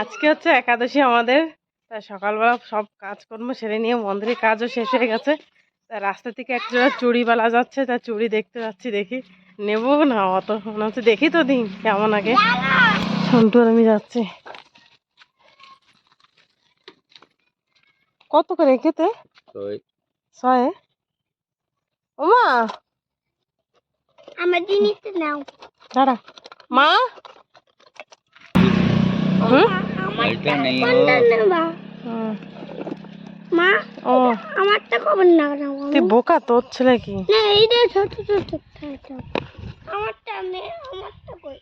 আজকে হচ্ছে একাদশী আমাদের। তা সকালবেলা সব কাজকর্ম সেরে নিয়ে মন্দিরের কাজও শেষ হয়ে গেছে। তা রাস্তা থেকে একটা চুড়িওয়ালা যাচ্ছে তা চুড়ি দেখতে যাচ্ছি দেখি। নেব না অত মনে হচ্ছে দেখি তো দিন কেমন আগে। সন্টু আর আমি যাচ্ছি। কত করে খেতে? ছয়? ওমা! আমার জিনিসটা নাও। দাঁড়া। মা? হুম? আমারটা মা। ও। আমারটা খবর না তুই বোকা তোর ছেলে কি? না এইটা ছোট ছোট আমারটা নে আমারটা কই?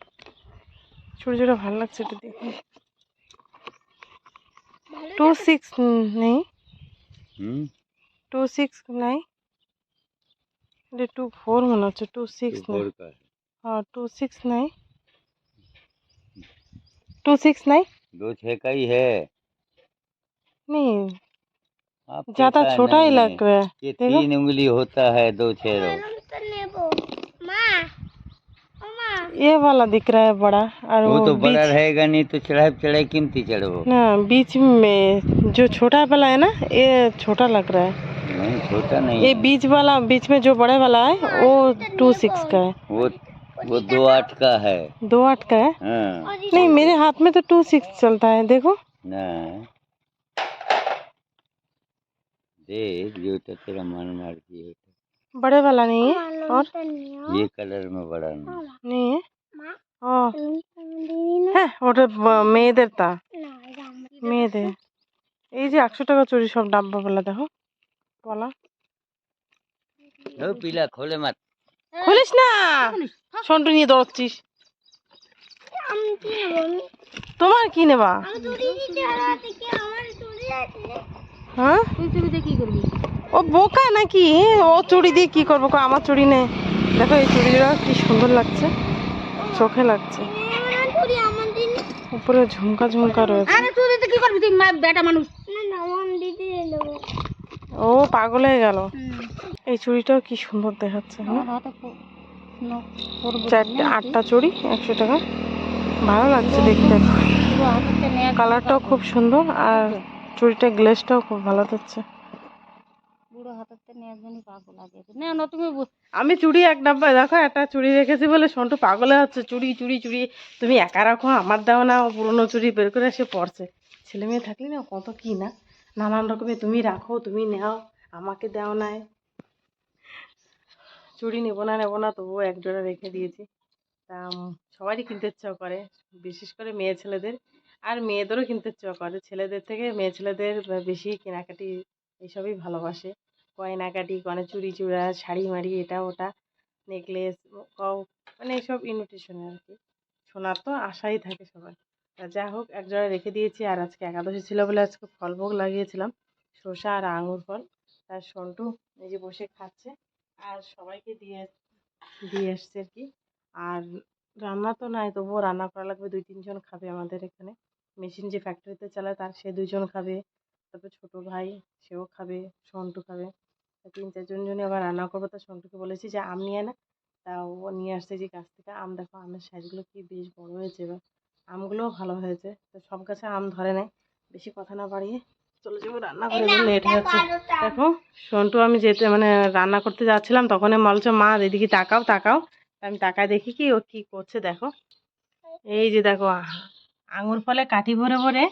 ছোট ছোট ভালো লাগছে টু সিক্স নেই। টু সিক্স নাই। এটা টু ফোর মনে হচ্ছে টু সিক্স হ্যাঁ টু সিক্স নাই। টু সিক্স নাই? दो छः का ही है। नहीं ज़्यादा छोटा ही लग रहा है ये तीन उंगली होता है दो छः दो ये वाला दिख रहा है बड़ा और वो तो बड़ा रहेगा नहीं तो चढ़ाई चढ़ाई कीमती चढ़ो ना बीच में जो छोटा वाला है ना ये छोटा लग रहा है। नहीं छोटा नहीं ये बीच वाला बीच में जो बड़े वाला है वो टू सिक्स का है। वो वो दो आठ का है दो आठ का है हाँ नहीं मेरे हाथ में तो टू सिक्स चलता है देखो ना देख जो तो तेरा मन मर्जी है बड़े वाला नहीं है और লঙ্কা নিও ये कलर में बड़ा नहीं नहीं है মা ও লঙ্কা দিই না হ্যাঁ ওটা ব- মেয়েদের তা না এটা আমার মেয়েদের এই যে একশো টাকা চুরি সব ডাব্বাগুলো দেখো বলা दो पीला खोले मत খুলিস না। সন্টু নিয়ে দৌড়চ্ছিস। তোমার কি নেবা? হ্যাঁ? ও বোকা নাকি? ও চুড়ি দিয়ে কি করব? আমার চুড়ি নেই। দেখো এই চুড়িটা কি সুন্দর লাগছে। চোখে লাগছে। উপরে ঝুমকা ঝুমকা রয়েছে। কি করবি? বেটা মানুষ। ও পাগল হয়ে গেল। এই চুড়িটাও কি সুন্দর দেখাচ্ছে না চারটে আটটা চুড়ি একশো টাকা। ভালো লাগছে দেখতে। কালারটাও খুব সুন্দর আর চুড়িটা গ্লেসটাও খুব ভালো দিচ্ছে আমি চুড়ি এক ডাব্বা দেখো একটা চুড়ি রেখেছি বলে সন্টু পাগলে হচ্ছে চুড়ি চুড়ি চুড়ি তুমি একা রাখো আমার দাও না ও পুরোনো চুড়ি বের করে এসে পড়ছে ছেলে মেয়ে থাকলে না কত কি না? নানান রকমের তুমি রাখো তুমি নাও আমাকে দাও নাই। চুড়ি নেব না নেব না তবুও এক জোড়া রেখে দিয়েছি। তা সবারই কিনতে ইচ্ছা করে, বিশেষ করে মেয়ে ছেলেদের। আর মেয়েদেরও কিনতে ইচ্ছা করে। ছেলেদের থেকে মেয়ে ছেলেদের বেশি কেনাকাটি এইসবই ভালোবাসে। গয়নাকাটি মানে চুড়ি, চূড়া, শাড়ি মাড়ি, এটা, ওটা, নেকলেস মানে এইসব ইনভিটেশনে আর কি। সোনার তো আশাই থাকে সবার। তা যা হোক, এক জোড়া রেখে দিয়েছি। আর আজকে একাদশী ছিল বলে আজকে ফল ভোগ লাগিয়েছিলাম। শসা আর আঙুর ফল। তার সন্টু এই যে বসে খাচ্ছে। আর সবাইকে দিয়ে দিয়ে এসছে আর কি। আর রান্না তো নাই, তবুও রান্না করা লাগবে, দুই তিনজন খাবে আমাদের এখানে। মেশিন যে ফ্যাক্টরিতে চালায়, তার সে দুজন খাবে। তারপর ছোটো ভাই, সেও খাবে, সন্টু খাবে। তিন চারজন জন্য আবার রান্না করব, তা সন্টুকে বলেছি যে আম নিয়ে না। তা ও নিয়ে আসছে যে গাছ থেকে আম। দেখো, আমের সাইজগুলো কি বেশ বড় হয়েছে এবার। আমগুলোও ভালো হয়েছে। তো সব গাছে আম ধরে নেয় বেশি কথা না বাড়িয়ে চলে যাব রান্না করে লেট যাচ্ছে। দেখো সন্টু আমি যেতে মানে রান্না করতে যাচ্ছিলাম তখন বলছে মা এদিকে তাকাও তাকাও। আমি তাকায় দেখি কি ও কি করছে দেখো। এই যে দেখো আঙুর ফলে কাঠি ভরে ভরে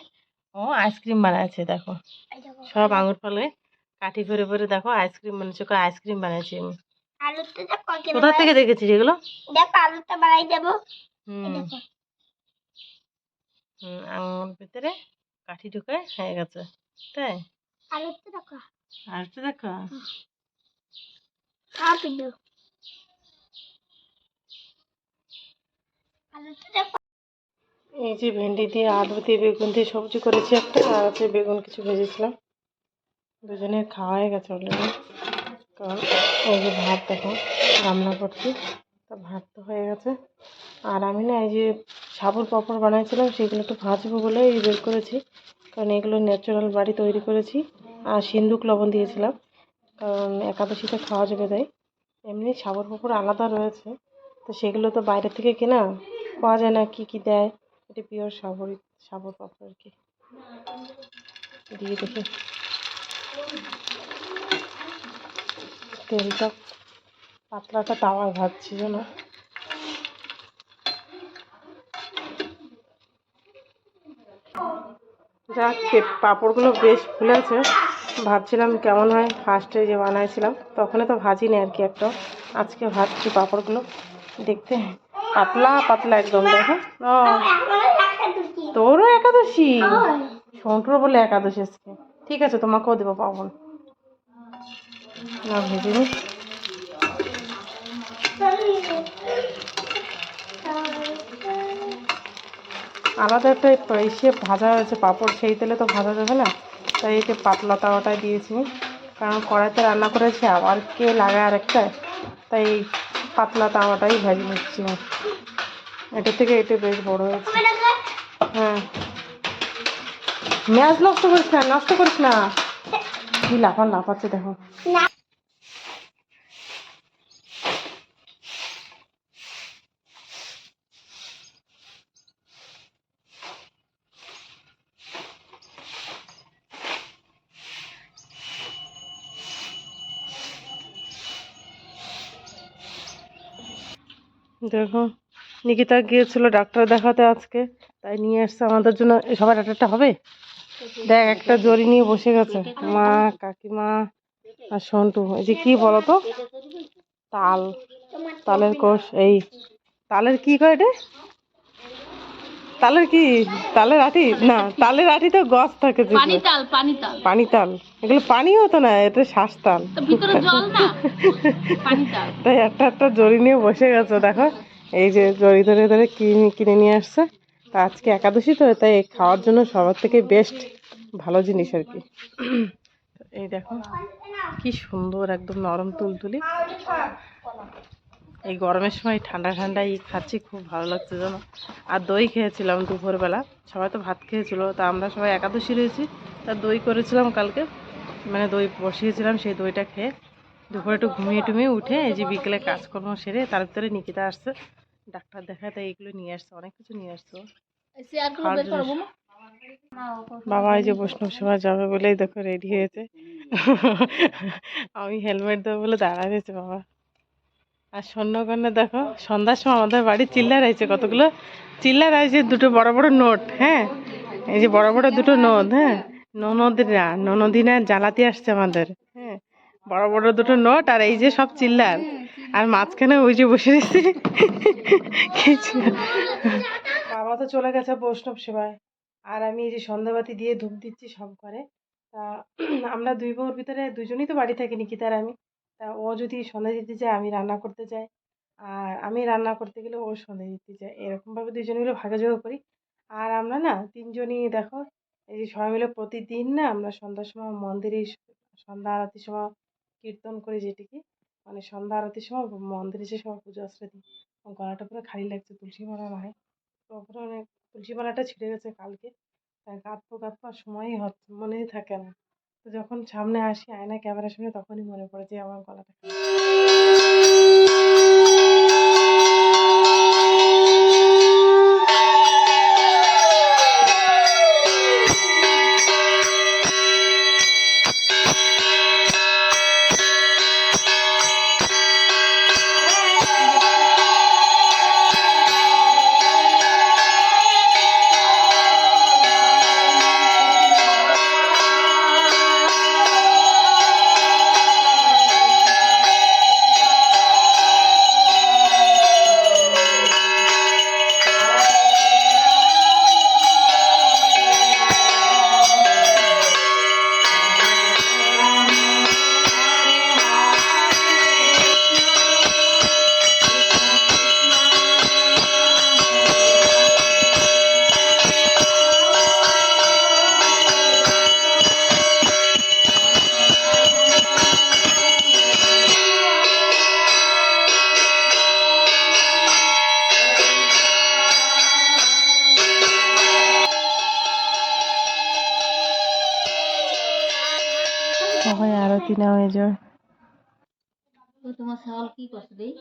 ও আইসক্রিম বানাচ্ছে দেখো। সব আঙুর ফলে কাঠি ভরে ভরে দেখো আইসক্রিম বানাচ্ছে আইসক্রিম বানাচ্ছি আমি। কোথা থেকে দেখেছিস এগুলো? দেখো আলুটা বানাই দেবো। হুম। হুম আঙুর ভিতরে কাঠি ঢুকে হয়ে গেছে। তাই? আলুটা দেখো। আর দেখো? দেখো। এই যে ভেন্ডি দিয়ে আলু দিয়ে বেগুন দিয়ে সবজি করেছি একটা আর হচ্ছে বেগুন কিছু ভেজেছিলাম। দুজনের খাওয়া হয়ে গেছে অলরেডি কারণ এই যে ভাত দেখো রান্না করছি। তা ভাত তো হয়ে গেছে। আর আমি না এই যে সাবুর পাঁপড় বানাইছিলাম সেগুলো একটু ভাজবো বলে এই বের করেছি। কারণ এগুলো ন্যাচারাল বাড়ি তৈরি করেছি। আর সিন্দুক লবণ দিয়েছিলাম। কারণ একাদশীতে খাওয়া যাবে তাই। এমনি সাবুর পাঁপড় আলাদা রয়েছে। তো সেগুলো তো বাইরে থেকে কেনা। পাওয়া যায় না কী কী দেয়। এটা পিওর সাবরি, সাবর পাপড় আর কি। দিয়ে দেখি। তেলটা পাতলাটা তাওয়ায় ভাজছি যেন যাক পে- পাঁপড়গুলো বেশ ফুলেছে। ভাবছিলাম কেমন হয় ফার্স্টে যে বানাইছিলাম তখন তো ভাজিনি আর কি একটা। আজকে ভাজছি পাঁপড়গুলো, দেখতে পাতলা পাতলা একদম, দেখো। তোরও একাদশী? সন্টুর বলে একাদশী আজকে। ঠিক আছে, তোমাকেও দেবো পাবন না, ভেজে নি। আলাদা একটা ইসে ভাজা হয়েছে পাঁপড়, সেই তেলে তো ভাজা যাবে না? তাই যে পাতলা তাওয়াটাই দিয়েছি। কারণ কড়াইতে রান্না করেছি, আবার কে লাগায় আরেকটা? তাই পাতলা তাওয়াটাই ভেজে নিচ্ছি। এটা থেকে এটা বেশ বড় হয়েছে। হ্যাঁ। ম্যাচ নষ্ট করিস না, নষ্ট করিস না। কি লাফান, লাফাচ্ছে দেখো। দেখো, নিকিতা গিয়েছিল ডাক্তার দেখাতে আজকে, তাই নিয়ে আসছে আমাদের জন্য। সবার একটা একটা হবে? দেখ, একটা জরি নিয়ে বসে গেছে। মা, কাকিমা আর সন্টু, এই যে কি বলো তো তাল, তালের কোষ, এই। তালের কি কয় এটা? তালের কি? তালের আঠি না তালের আঠি তো গছ থাকে। পানি তাল পানি তাল পানি তাল এগুলো পানি হতো না এটা শ্বাস তাল ভিতরে জল না? পানি তাল তাই একটা একটা জড়ি নিয়ে বসে গেছে দেখো। এই যে জড়ি ধরে ধরে কিনে কিনে নিয়ে আসছে। তা আজকে একাদশী তো তাই খাওয়ার জন্য সবার থেকে বেস্ট ভালো জিনিস আর কি। এই দেখো কি সুন্দর একদম নরম তুলতুলি। এই গরমের সময় ঠান্ডা ঠান্ডা ই খাচ্ছি খুব ভালো লাগছে জানো। আর দই খেয়েছিলাম দুপুরবেলা সবাই তো ভাত খেয়েছিল তা আমরা সবাই একাদশী রয়েছি তা দই করেছিলাম কালকে মানে দই বসিয়েছিলাম সেই দইটা খেয়ে। দুপুরে একটু ঘুমিয়ে টুমিয়ে উঠে এই যে বিকেলে কাজকর্ম সেরে তার ভিতরে নিকিতা আসছে ডাক্তার দেখায় তাই এগুলো নিয়ে আসছে অনেক কিছু নিয়ে আসছে। বাবা এই যে বৈষ্ণব সেবা যাবে বলেই দেখো রেডি হয়েছে। আমি হেলমেট দেবো বলে দাঁড়ায় রয়েছে বাবা। আর স্বর্ণকন্যা দেখো, সন্ধ্যার সময় আমাদের বাড়ি চিল্লার আছে কতগুলো? চিল্লার আছে দুটো বড় বড় নোট হ্যাঁ? এই যে বড় বড় দুটো নোট হ্যাঁ? ননদিনা ননদিনা জ্বালাতে আসছে আমাদের হ্যাঁ? বড় বড় দুটো নোট আর এই যে সব চিল্লার। আর মাঝখানে ওই যে বসে রয়েছে। বাবা তো চলে গেছে বৈষ্ণব সেবায়। আর আমি এই যে সন্ধ্যাবাতি দিয়ে ধূপ দিচ্ছি সব করে। তা আমরা দুই বউর ভিতরে দুজনেই তো বাড়ি থাকি, নিকিতা আর আমি। তা ও যদি সন্ধ্যা দিতে চায়, আমি রান্না করতে যাই আর আমি রান্না করতে গেলে ও সন্ধ্যা দিতে যায় এরকমভাবে দুজনে মিলে ভাগাযোগ করি। আর আমরা না তিনজনই দেখো, এই যে সবাই মিলে প্রতিদিন না আমরা সন্ধ্যার সময় মন্দিরে সন্ধ্যা আরতির সময় কীর্তন করি যেটিকে। মানে সন্ধ্যা আরতির সময় মন্দিরে যে সবাই পুজো আশ্রয় দিই। গলাটা পুরো খালি লাগছে, তুলসী মালা তো পুরো অনেক তুলসী মালাটা ছিঁড়ে গেছে কালকে। তাই কাঁদবো কাঁদবো আর সময়ই হচ্ছে, মনেই থাকে না। তো যখন সামনে আসি আয়না ক্যামেরার সামনে তখনই মনে পড়ে যে আমার গলাটা সবাই আরতি নাও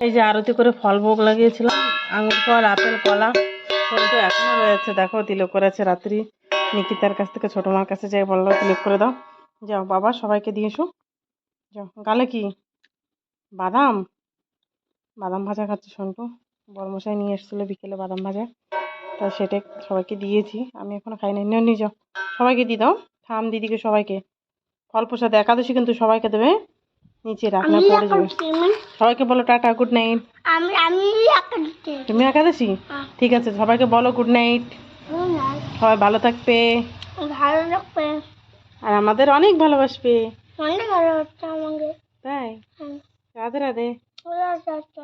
এই যে আরতি করে ফল ভোগ লাগিয়েছিলাম আঙুর ফল আপেল কলা সন্টু এখনও রয়েছে দেখো তিলক করেছে রাত্রি। নিকিতার কাছ থেকে ছোট মার কাছে যাই বলল তিলক করে দাও। যাও বাবা সবাইকে দিয়ে এসো। যাও গালে কি? বাদাম? বাদাম ভাজা খাচ্ছে সন্টু বরমশাই নিয়ে এসেছিল বিকেলে বাদাম ভাজা। তা সেটা সবাইকে দিয়েছি। আমি এখনও খাই নাই নিয়ে যাও। সবাইকে দিয়ে দাও। থাম দিদিকে সবাইকে। ফল প্রসাদ একাদশী কিন্তু সবাইকে দেবে। নিচে রাখনা পড়ে যাবে। সবাইকে বলো টাটা গুড নাইট আমি আমি একাদশী। তুমি একাদশী? হ্যাঁ। ঠিক আছে সবাইকে বলো গুড নাইট সবাই ভালো থাকবে। ভালো লাগবে আর আমাদের অনেক ভালোবাসবে। অনেক ভালো হচ্ছে আমাকে। তাই? হ্যাঁ। রাধে রাধে। ওরা যাচ্ছে